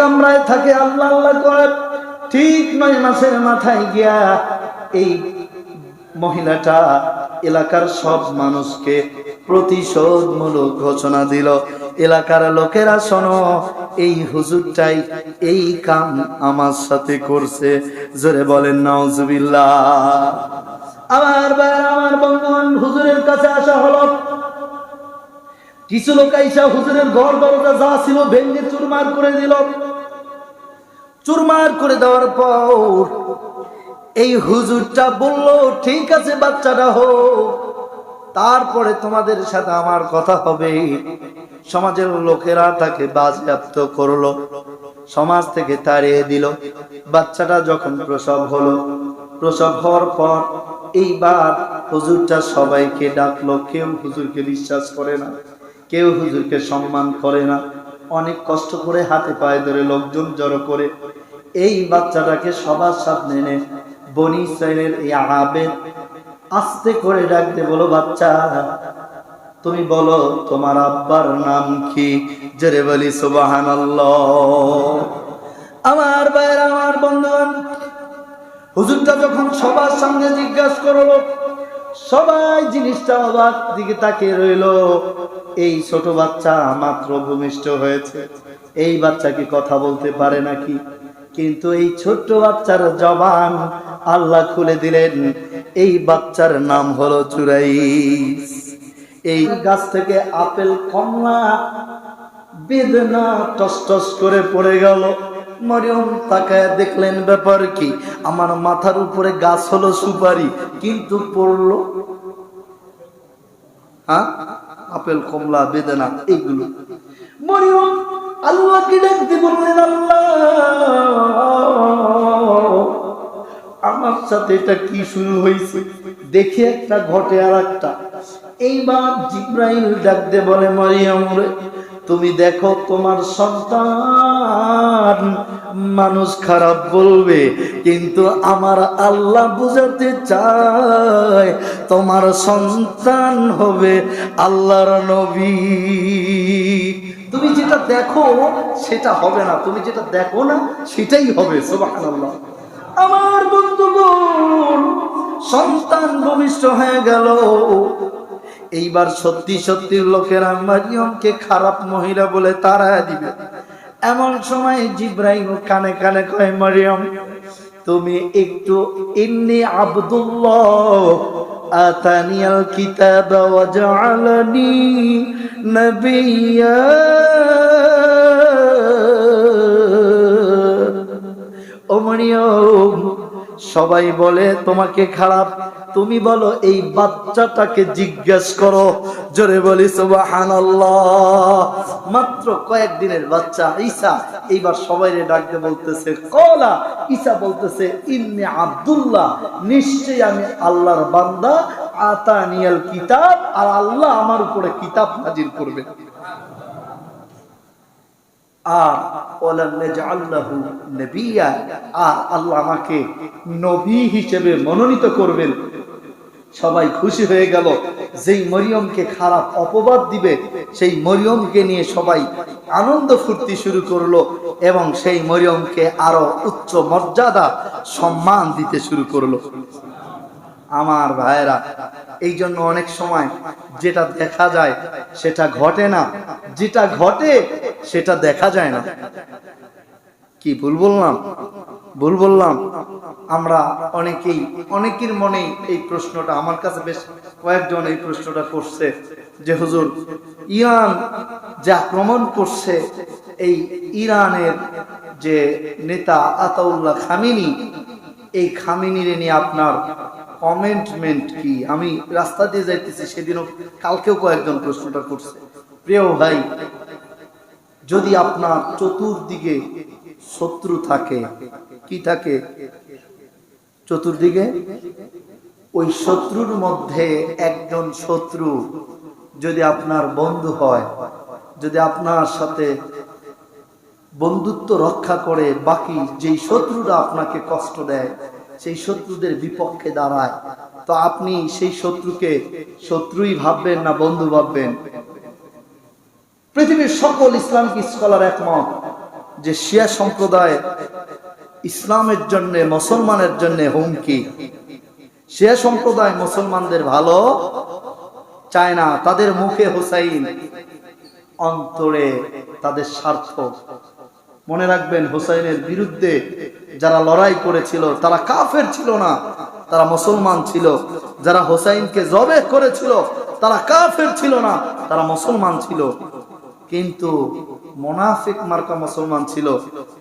কামরায় থাকে আল্লাহ আল্লাহ করে। ঠিক নয় মাসের মাথায় গিয়া এই মহিলাটা এলাকার সব মানুষকে প্রতিশোধমূলক ঘোষণা দিল। এলাকার লোকেরা, শোনো, এই হুজুরটাই এই কাম আমার সাথে করছে। জোরে বলেন, নাউজুবিল্লাহ। আমার ভাই আমার বন্ধুগণ, হুজুরের কাছে আসা হলো। কিছু লোক আইসা হুজুরের ঘর দরজা যা ছিল ভেঙ্গে চুরমার করে দিল। চুরমার করে দেওয়ার পর এই হুজুরটা বলল, ঠিক আছে বাচ্চাটা হোক তারপরে তোমাদের সাথে আমার কথা হবে। সমাজের লোকেরা তাকে বাজেয়াপ্ত করল, সমাজ থেকে তাড়িয়ে দিল। বাচ্চাটা যখন প্রসব হলো, প্রসব হওয়ার পর এইবার হুজুরটা সবাইকে ডাকলো, কেউ হুজুরকে বিশ্বাস করে না, কেউ হুজুরকে সম্মান করে না। অনেক কষ্ট করে হাতে পায়ে ধরে লোকজন জড়ো করে। এই বাচ্চাটাকে সবার সামনে এনে বনি ইসরায়েলের এই আবেদ আস্তে করে ডাকতে বলো, বাচ্চা, তুমি বলো, তোমার আব্বার নাম কি? জেরে বলি সুবাহান আমার ভাইয়ের, আমার বন্ধুগণ, হুজুরটা যখন সবার সামনে জিজ্ঞাসা করল সবাই জিনিসটা অবাক দিকে তাকিয়ে রইল। এই ছোট বাচ্চা মাত্র ভূমিষ্ঠ হয়েছে। এই বাচ্চা কি কথা বলতে পারে নাকি? কিন্তু এই ছোট্ট বাচ্চার জবান আল্লাহ খুলে দিলেন। এই বাচ্চার নাম হলো চুরাই এই গাছ থেকে আপেল কমলা বেদনা টস টস করে পড়ে গেল। মরিয়ম তাকায় দেখলেন ব্যাপার কি? আমার মাথার উপরে গাছ হলো সুপারি, কিন্তু পড়ল হ্যাঁ আপেল, কমলা, বেদনা এইগুলো মরিয়ম আল্লাহকে ডাকতে বললেন, আল্লাহ, আমার সাথে এটা কি শুরু হয়েছে? দেখে একটা ঘটে আর একটা এইবার জিব্রাইল ডাকতে বলে, মরিয়ম রে তুমি দেখো তোমার সন্তান মানুষ খারাপ বলবে, কিন্তু আমার আল্লাহ বুঝাতে চায় তোমার সন্তান হবে আল্লাহর নবী। তুমি যেটা দেখো, সেটা হবে না। তুমি যেটা দেখো না, সেটাই হবে, সুবহানাল্লাহ। আমার বন্ধুগণ, সন্তান ভূমিষ্ঠ হয়ে গেল। এইবার সত্যি সত্যি লোকেরা মারিয়মকে খারাপ মহিলা বলে তারা দিবে। এমন সময় জিব্রাহিম কানে কানে কয়, মারিয়ম, তুমি একটু ইন্নি আব্দুল্লাহ আতানিয়াল কিতাব ওয়া জাআলানি নাবিয়্যা ও মরিয়ম সবাই বলে, তোমাকে খারাপ? তুমি বলো, এই বাচ্চাটাকে জিজ্ঞেস করো। জোরে বলি মাত্র কয়েকদিনের বাচ্চা, ঈসা। এইবার সবাই ডাকতে বলতেছে, কলা। ঈসা বলতেছে, ইন্নে আব্দুল্লাহ, নিশ্চয়ই আমি আল্লাহর বান্দা। আতানিয়াল কিতাব আর আল্লাহ আমার উপরে কিতাব হাজির করবে আমাকে নবী হিসেবে মনোনীত করবেন। সবাই খুশি হয়ে গেল। যেই মরিয়মকে খারাপ অপবাদ দিবে, সেই মরিয়মকে নিয়ে সবাই আনন্দ ফুর্তি শুরু করল এবং সেই মরিয়মকে আরও উচ্চ মর্যাদা সম্মান দিতে শুরু করল। আমার ভাইয়েরা এই জন্য অনেক সময় যেটা দেখা যায় সেটা ঘটে না। যেটা ঘটে সেটা দেখা যায় না। কি ভুল বললাম? ভুল বললাম। আমরা অনেকেই, অনেকের মনেই এই প্রশ্নটা, আমার কাছে বেশ কয়েকজন এই প্রশ্নটা করছে যে, হুজুর, ইরান যে আক্রমণ করছে, এই ইরানের যে নেতা আতাউল্লাহ খামিনি, এই খামিনিরে নিয়ে আপনার কমেন্টমেন্ট কি? আমি রাস্তা দিয়ে যাইতেছি, সেদিনও কালকেও কয়েকজন প্রশ্নটা করছে। প্রিয় ভাই, যদি আপনার চতুর্দিকে শত্রু থাকে, কি থাকে? চতুর্দিকে? ওই শত্রুর মধ্যে একজন শত্রু যদি আপনার বন্ধু হয়, যদি আপনার সাথে বন্ধুত্ব রক্ষা করে, বাকি যেই শত্রুরা আপনাকে কষ্ট দেয় সেই শত্রুদের বিপক্ষে দাঁড়ায়। তো আপনি সেই শত্রুকে শত্রুই ভাববেন না বন্ধু ভাববেন? পৃথিবীর সকল ইসলামিক স্কলার একমত যে শিয়া সম্প্রদায় ইসলামের জন্য, মুসলমানের জন্য হুমকি। শিয়া সম্প্রদায় মুসলমানদের ভালো চায় না, তাদের মুখে হুসাইন, অন্তরে তাদের স্বার্থ। মনে রাখবেন, হুসাইনের বিরুদ্ধে যারা লড়াই করেছিল, তারা কাফের ছিল না, তারা মুসলমান ছিল। যারা হোসাইনকে জবে করেছিল, তারা কাফের ছিল না, তারা মুসলমান ছিল। কিন্তু মোনাফিক মার্কা মুসলমান ছিল,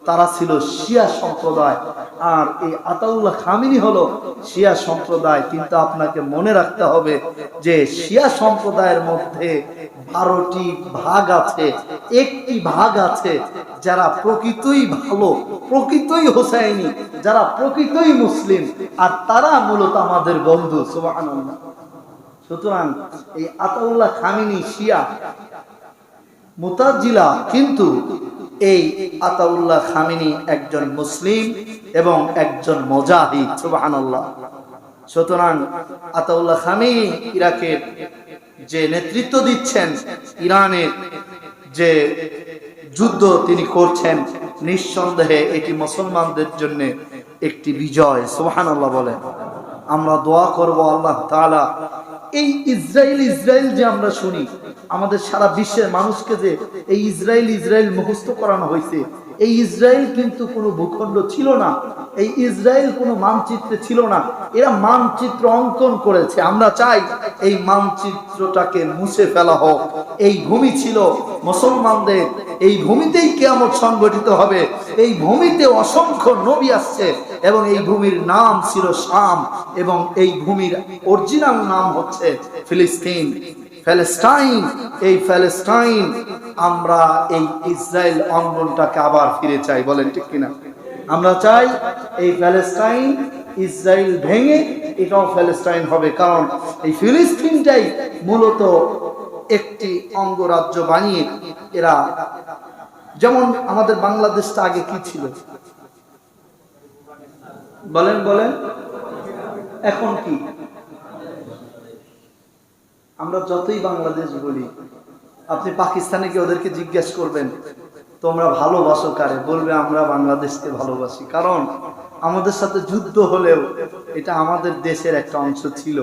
তারা ছিল শিয়া সম্প্রদায়। আর এই আতাউল্লাহ খামিনি হলো শিয়া সম্প্রদায়। কিন্তু আপনাকে মনে রাখতে হবে যে শিয়া সম্প্রদায়ের মধ্যে বারোটি ভাগ আছে, একটি ভাগ আছে যারা প্রকৃতই ভালো, প্রকৃতই হোসাইনি, যারা প্রকৃতই মুসলিম, আর তারা মূলত আমাদের বন্ধু, সুবহানাল্লাহ। সুতরাং এই আতাউল্লাহ খামিনি শিয়া মুতাজিলা কিন্তু এই আতাউল্লাহ খামিনি একজন মুসলিম এবং একজন মজাহিদ, সুবহানাল্লাহ। সুতরাং আতাউল্লাহ খামিনি ইরাকের যে নেতৃত্ব দিচ্ছেন, ইরানের যে যুদ্ধ তিনি করছেন, নিঃসন্দেহে এটি মুসলমানদের জন্য একটি বিজয়, সুবহানাল্লাহ বলেন আমরা দোয়া করব আল্লাহ তালা এই ইসরায়েল ইসরায়েল যে আমরা শুনি আমাদের সারা বিশ্বের মানুষকে যে এই ইসরায়েল ইসরায়েল মুখস্থ করানো হয়েছে, এই ইসরায়েল কিন্তু কোনো ভূখণ্ড ছিল না, এই ইসরায়েল কোনো মানচিত্রে ছিল না। এরা মানচিত্র অঙ্কন করেছে। আমরা চাই এই মানচিত্রটাকে মুছে ফেলা হোক। এই ভূমি ছিল মুসলমানদের। এই ভূমিতেই কেয়ামত সংগঠিত হবে। এই ভূমিতে অসংখ্য নবী আসছে এবং এই ভূমির নাম ছিল শাম এবং এই ভূমির অরিজিনাল নাম হচ্ছে ফিলিস্তিন। প্যালেস্টাইন এই প্যালেস্টাইন আমরা এই ইসরায়েল অঙ্গনটাকে আবার ফিরে চাই, বলেন ঠিক কিনা? আমরা চাই এই প্যালেস্টাইন ইসরায়েল ভেঙে এটাও প্যালেস্টাইন হবে, কারণ এই ফিলিস্তিনটাই মূলত একটি অঙ্গরাজ্য বানিয়ে এরা যেমন আমাদের বাংলাদেশটা আগে কি ছিল? বলেন বলেন। এখন কি? আমরা যতই বাংলাদেশ বলি, আপনি পাকিস্তানে গিয়ে ওদেরকে জিজ্ঞেস করবেন, তোমরা ভালোবাসো কারে? বলবে, আমরা বাংলাদেশকে ভালোবাসি। কারণ আমাদের সাথে যুদ্ধ হলেও এটা আমাদের দেশের একটা অংশ ছিল।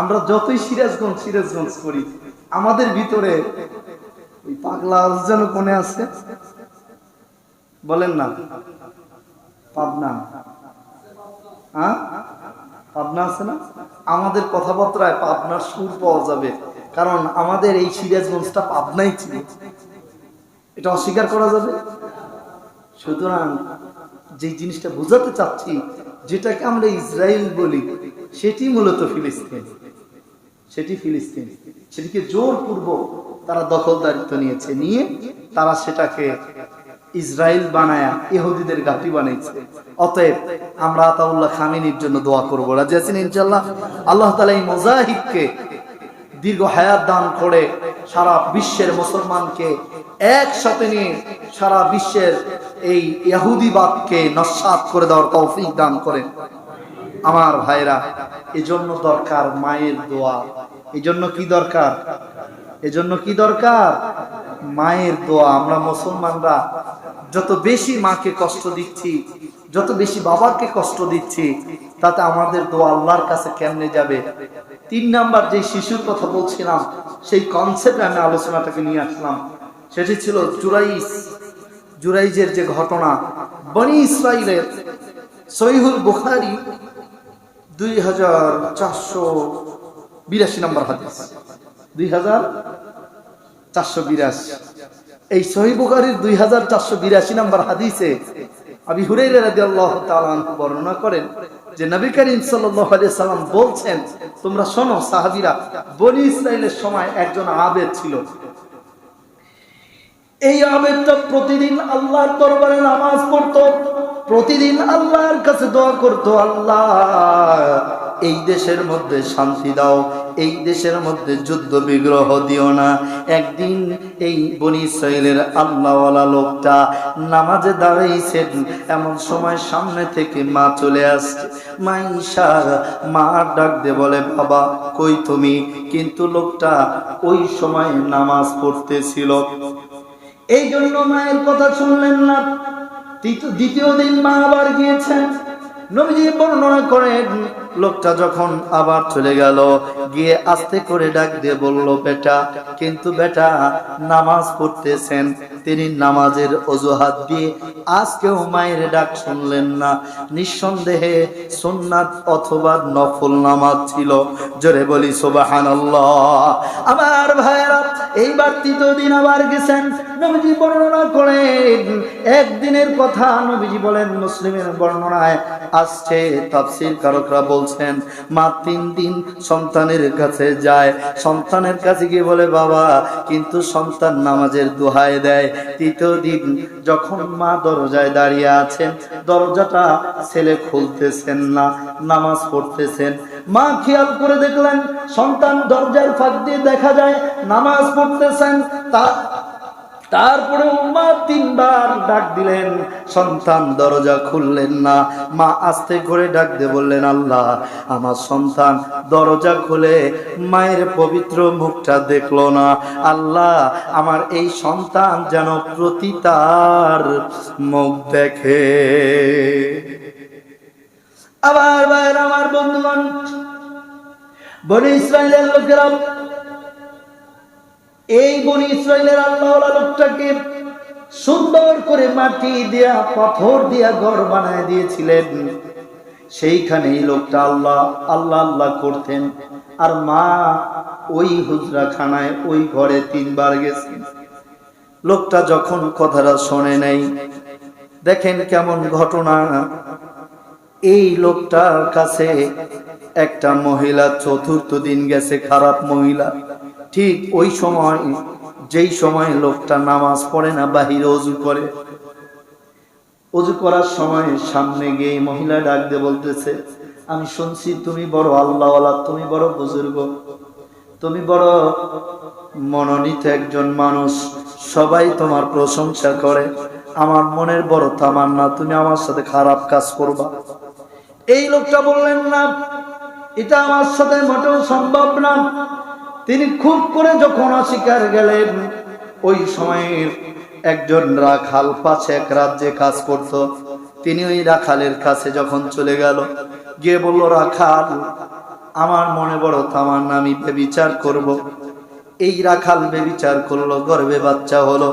আমরা যতই সিরাজগঞ্জ সিরাজগঞ্জ করি, আমাদের ভিতরে ওই পাগলা যেন কোনে আছে। বলেন না। পাবনা। হ্যাঁ পাবনা আছে না? আমাদের কথাবার্তায় পাবনার সুর পাওয়া যাবে। কারণ আমাদের এই সিরাজগঞ্জটা পাবনাই ছিল। এটা অস্বীকার করা যাবে? সুতরাং যে জিনিসটা বোঝাতে চাচ্ছি, যেটাকে আমরা ইসরায়েল বলি, সেটি মূলত ফিলিস্তিন। সেটি ফিলিস্তিন। সেটিকে জোরপূর্বক তারা দখলদারিত্ব নিয়েছে। নিয়ে তারা সেটাকে ইসরায়েল বানায়া ইহুদিদের ঘাঁটি বানাইছে। অতএব আমরা আতাউল্লাহ খামিনীর জন্য দোয়া করব। রাজি আছেন ইনশাল্লাহ আল্লাহ তালা এই মোজাহিদকে দীর্ঘ হায়াত দান করে সারা বিশ্বের মুসলমানকে একসাথে নিয়ে সারা বিশ্বের এই ইহুদিবাদকে নস্বাত করে দেওয়ার তৌফিক দান করেন। আমার ভাইরা, এজন্য দরকার মায়ের দোয়া। এজন্য কি দরকার? এজন্য কি দরকার? মায়ের দোয়া। আমরা মুসলমানরা যত বেশি মাকে কষ্ট দিচ্ছি, যত বেশি বাবাকে কষ্ট দিচ্ছি, তাতে আমাদের দোয়া আল্লাহর কাছে কেমনে যাবে? তিন নাম্বার যে শিশুর কথা বলছিলাম, সেই কনসেপ্টে আমি আলোচনাটাকে নিয়ে আসলাম। সেটি ছিল জুরাইস জুরাইজের যে ঘটনা, বনি ইসরায়েলের সহিহুল বুখারি দুই হাজার চারশো বিরাশি নম্বর হাদিস। এই সহি বুখারির দুই হাজার চারশো বিরাশি হাদিসে আবি বর্ণনা করেন যে নবী করিম সাল্লাম বলছেন, তোমরা শোনো, সাহাবীরা, বনি ইসরাইলের সময় একজন আবেদ ছিল। এই আবেদটা প্রতিদিন আল্লাহর দরবারে নামাজ পড়তো, প্রতিদিন আল্লাহর কাছে দোয়া করতো, আল্লাহ এই দেশের মধ্যে শান্তি দাও, এই দেশের মধ্যে যুদ্ধ বিগ্রহ দিও না। একদিন এই বনি ইসরায়েলের আল্লাহওয়ালা লোকটা নামাজে দাঁড়াইছেন, এমন সময় সামনে থেকে মা চলে আসছে। মা ঈশা, মা ডাক দে বলে, বাবা, কই তুমি? কিন্তু লোকটা ওই সময় নামাজ পড়তেছিল। এই জন্য মায়ের কথা শুনলেন না। দ্বিতীয় দিন মা আবার গিয়েছেন। নবীজি বর্ণনা করেন লোকটা যখন আবার চলে গেল, গিয়ে আস্তে করে ডাক দিয়ে বলল, বেটা, কিন্তু বেটা, নামাজ পড়তেছেন। তিনি নামাজের অজুহাত দিয়ে আজকেও মায়ের ডাক শুনলেন না। নিঃসন্দেহে সুন্নাত অথবা নফল নামাজ ছিল। জোরে বলি, সুবহানাল্লাহ। আমার ভাইয়েরা এইবার তৃতীয় দিন আবার গেছেন। নবীজি বর্ণনা করেন, একদিনের কথা নবীজি বলেন মুসলিমের বর্ণনায় আসছে, তাফসীর কারকরা বলছেন, মা তিন দিন সন্তানের কাছে যায়, সন্তানের কাছে গিয়ে বলে, বাবা, কিন্তু সন্তান নামাজের দোহায় দেয়। তৃতীয় দিন যখন মা দরজায় দাঁড়িয়ে আছেন, দরজাটা ছেলে খুলতেছেন না, নামাজ পড়তেছেন। মা খেয়াল করে দেখলেন, সন্তান দরজার ফাঁক দিয়ে দেখা যায়, নামাজ পড়তেছেন, তা তারপরে মা তিনবার ডাক দিলেন, সন্তান দরজা খুললেন না। মা আস্তে করে ডাক দিয়ে বললেন, আল্লাহ, আমার সন্তান দরজা খুলে মায়ের পবিত্র মুখটা দেখল না। আল্লাহ, আমার এই সন্তান যেন প্রতি তার মুখ দেখে। আবার আমার বন্ধুগণ, বনি ইসরায়েলের লোকেরা এই বনি ইসরায়েলের আল্লাহ লোকটাকে সুন্দর করে মাটি দিয়া, পাথর দিয়া ঘর বানায় দিয়েছিলেন। সেইখানে এই লোকটা আল্লাহ আল্লাহ আল্লাহ করতেন। আর মা ওই হুজরা খানায় ওই ঘরে তিনবার গেছেন লোকটা যখন কথাটা শোনে নাই, দেখেন কেমন ঘটনা। এই লোকটার কাছে একটা মহিলা চতুর্থ দিন গেছে, খারাপ মহিলা। ঠিক ওই সময়, যেই সময় লোকটা নামাজ পড়ে না, বাহিরে অজু করে। অজু করার সময় সামনে গিয়ে মহিলা ডাক দিয়ে বলতেছে, আমি শুনছি তুমি বড় আল্লাহওয়ালা, তুমি বড় বুজুর্গ। তুমি বড় মনোনীত একজন মানুষ। সবাই তোমার প্রশংসা করে। আমার মনের বড় তামান্না, তুমি আমার সাথে খারাপ কাজ করবা। এই লোকটা বললেন, না, এটা আমার সাথে মোটেও সম্ভব না। তিনি খুব করে যখন অস্বীকার গেলেন, ওই সময়ের একজন রাখাল পাশে এক রাজ্যে কাজ করত তিনি ওই রাখালের কাছে যখন চলে গেল, গিয়ে বলল, রাখাল, আমার মনে বড় তামান্না, আমি বেবিচার করব। এই রাখাল বেবিচার করল গর্বে বাচ্চা হলো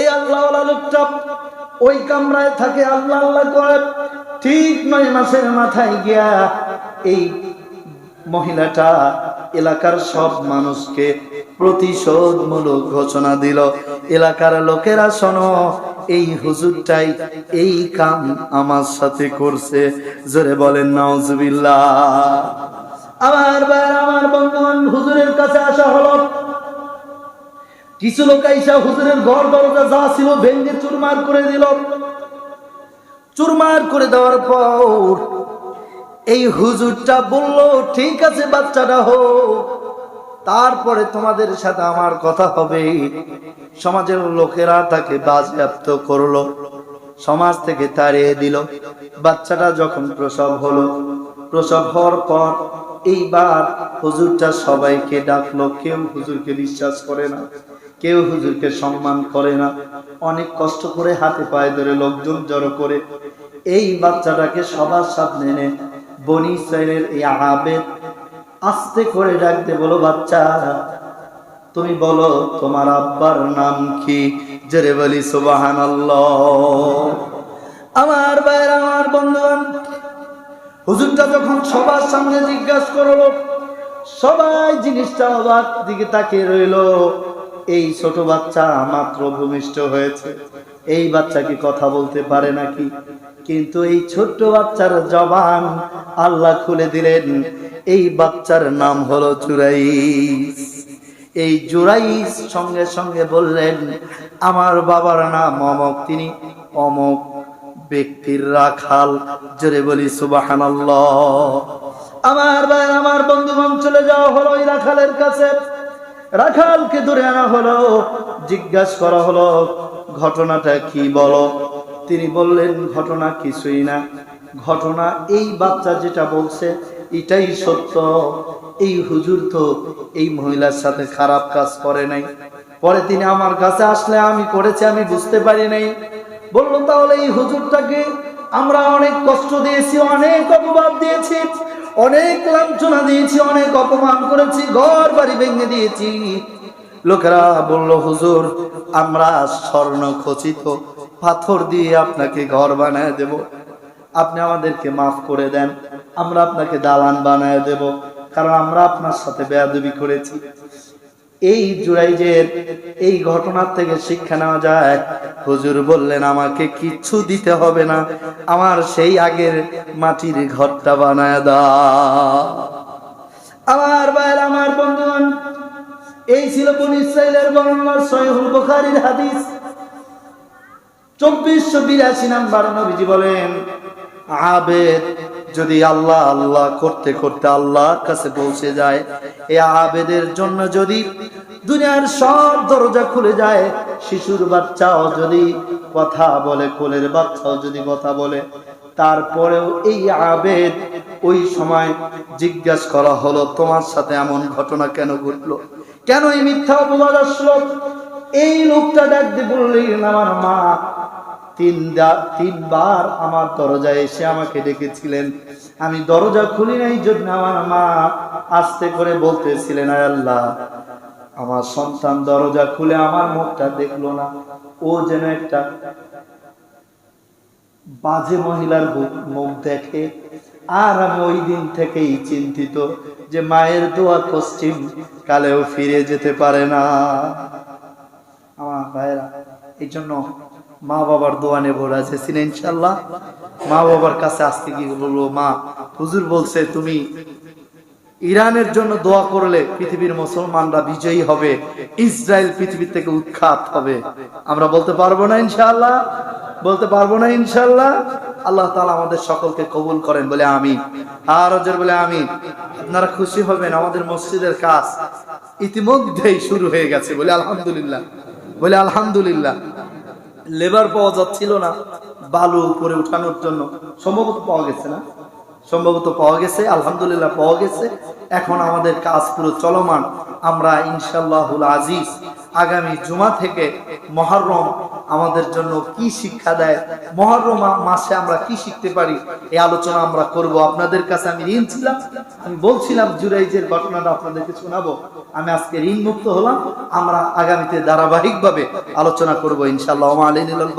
এই আল্লাহ লোকটা ওই কামরায় থাকে, আল্লাহ আল্লাহ করে, ঠিক নয় মাসের মাথায় গিয়া এই মহিলাটা এলাকার সব মানুষকে প্রতিশোধমূলক ঘোষণা দিল। এলাকার লোকেরা, শোনো, এই হুজুরটাই এই কাম আমার সাথে করছে। জোরে বলেন নজবিল্লা আমার ভাই আমার বন্ধুগণ, হুজুরের কাছে আসা হলো। কিছু লোক আইসা হুজুরের ঘর দরজা যা ছিল ভেঙ্গে চুরমার করে দিল। চুরমার করে দেওয়ার পর এই হুজুরটা বলল, ঠিক আছে বাচ্চাটা হোক তারপরে তোমাদের সাথে আমার কথা হবে। সমাজের লোকেরা তাকে বাজেয়াপ্ত করল, সমাজ থেকে তাড়িয়ে দিল। বাচ্চাটা যখন প্রসব হলো, প্রসব হওয়ার পর এইবার হুজুরটা সবাইকে ডাকলো, কেউ হুজুরকে বিশ্বাস করে না, কেউ হুজুরকে সম্মান করে না। অনেক কষ্ট করে হাতে পায়ে ধরে লোকজন জড়ো করে এই বাচ্চাটাকে সবার সামনে এনে বনি ইসরায়েলের এই আবেদ আস্তে করে ডাকতে বলো, বাচ্চা, তুমি বলো, তোমার আব্বার নাম কি? জেরে বলি সুবাহান আমার ভাইয়ের, আমার বন্ধুগণ, হুজুরটা যখন সবার সামনে জিজ্ঞাসা করল, সবাই জিনিসটা অবাক দিকে তাকিয়ে রইল। এই ছোট বাচ্চা মাত্র ভূমিষ্ঠ হয়েছে। এই বাচ্চা কি কথা বলতে পারে নাকি? কিন্তু এই ছোট্ট বাচ্চার জবান আল্লাহ খুলে দিলেন, এই বাচ্চার নাম হলো চুরাইস এই জুরাইস সঙ্গে সঙ্গে বললেন, আমার বাবার নাম অমক, তিনি অমক ব্যক্তির রাখাল। জোরে বলি সুবাহান আমার ভাই, আমার বন্ধুগণ, চলে যাওয়া হলো ওই রাখালের কাছে। রাখালকে ধরে আনা হলো, জিজ্ঞাসা করা হলো ঘটনাটা কি বলো? তিনি বললেন, ঘটনা কিছুই না। ঘটনা এই বাচ্চা যেটা বলছে, এটাই সত্য। এই হুজুর তো এই মহিলার সাথে খারাপ কাজ করে নাই। পরে তিনি আমার কাছে আসলে আমি করেছি, আমি বুঝতে পারি নাই। বলল, তাহলে এই হুজুরটাকে আমরা অনেক কষ্ট দিয়েছি, অনেক অপবাদ দিয়েছি, অনেক লাঞ্ছনা দিয়েছি, অনেক অপমান করেছি ঘর বাড়ি ভেঙে দিয়েছি। লোকেরা বলল, হুজুর, আমরা স্বর্ণ খচিত পাথর দিয়ে আপনাকে ঘর বানায় দেব। আপনি আমাদেরকে মাফ করে দেন, আমরা আপনাকে দালান বানায় দেব, কারণ আমরা আপনার সাথে বেয়াদবি করেছি। এই জুরাইজের এই ঘটনার থেকে শিক্ষা নেওয়া যায়, হুজুর বললেন, আমাকে কিচ্ছু দিতে হবে না, আমার সেই আগের মাটির ঘরটা বানায় দাও। আমার ভাইয়ের, আমার বন্ধুগণ এই ছিল বনি ইসরাইলের বর্ণনা সহিহুল বুখারীর হাদিস। চব্বিশশো বিরাশি নাম্বার নবীজি বলেন, আবেদ যদি আল্লাহ আল্লাহ করতে করতে আল্লাহর কাছে পৌঁছে যায় এই আবেদের জন্য যদি দুনিয়ার সব দরজা খুলে যায়, শিশুর বাচ্চাও যদি কথা বলে, কোলের বাচ্চাও যদি কথা বলে, তারপরেও এই আবেদ ওই সময় জিজ্ঞাসা করা হলো, তোমার সাথে এমন ঘটনা কেন ঘটলো? কেন এই মিথ্যা অপবাদ আসলো? এই লোকটা ডাক দিয়ে বললেন আমার মা, তিন তিনবার আমার দরজায় এসে আমাকে ডেকেছিলেন। আমি দরজা খুলি নাই জন্য আমার মা আস্তে করে বলতেছিলেন, "আয় আল্লাহ, আমার সন্তান দরজা খুলে আমার মুখটা দেখল না। ও যেন একটা বাজে মহিলার মুখ দেখে। আর আমি ওই দিন থেকেই চিন্তিত। যে মায়ের দোয়া পশ্চিম কালেও ফিরে যেতে পারে না। আমার ভাইরা এই জন্য মা বাবার দোয়া নেব রাজেছিলেন ইনশাল্লাহ মা বাবার কাছে আসতে গিয়ে বলব, মা, হুজুর বলছে তুমি ইরানের জন্য দোয়া করলে পৃথিবীর মুসলমানরা বিজয়ী হবে, ইসরায়েল পৃথিবী থেকে উৎখাত হবে। আমরা বলতে পারব না ইনশাল্লাহ বলতে পারব না ইনশাআল্লাহ? আল্লাহ তালা আমাদের সকলকে কবুল করেন, বলে আমি আর বলে আমি আপনারা খুশি হবেন, আমাদের মসজিদের কাজ ইতিমধ্যেই শুরু হয়ে গেছে, বলে আলহামদুলিল্লাহ। বলে আলহামদুলিল্লাহ। লেবার পাওয়া যাচ্ছিল না, বালু উপরে উঠানোর জন্য। সম্ভবত পাওয়া গেছে না? সম্ভবত পাওয়া গেছে, আলহামদুলিল্লাহ পাওয়া গেছে। এখন আমাদের কাজ পুরো চলমান। আমরা ইনশাল্লাহুল আজিজ আগামী জুমা থেকে মহরম আমাদের জন্য কি শিক্ষা দেয়, মহরম মাসে আমরা কি শিখতে পারি, এই আলোচনা আমরা করব। আপনাদের কাছে আমি ঋণ ছিলাম। আমি বলছিলাম, জুরাইজের ঘটনাটা আপনাদেরকে শোনাবো। আমি আজকে ঋণ মুক্ত হলাম। আমরা আগামীতে ধারাবাহিকভাবে আলোচনা করব ইনশাল্লাহ আলিনুল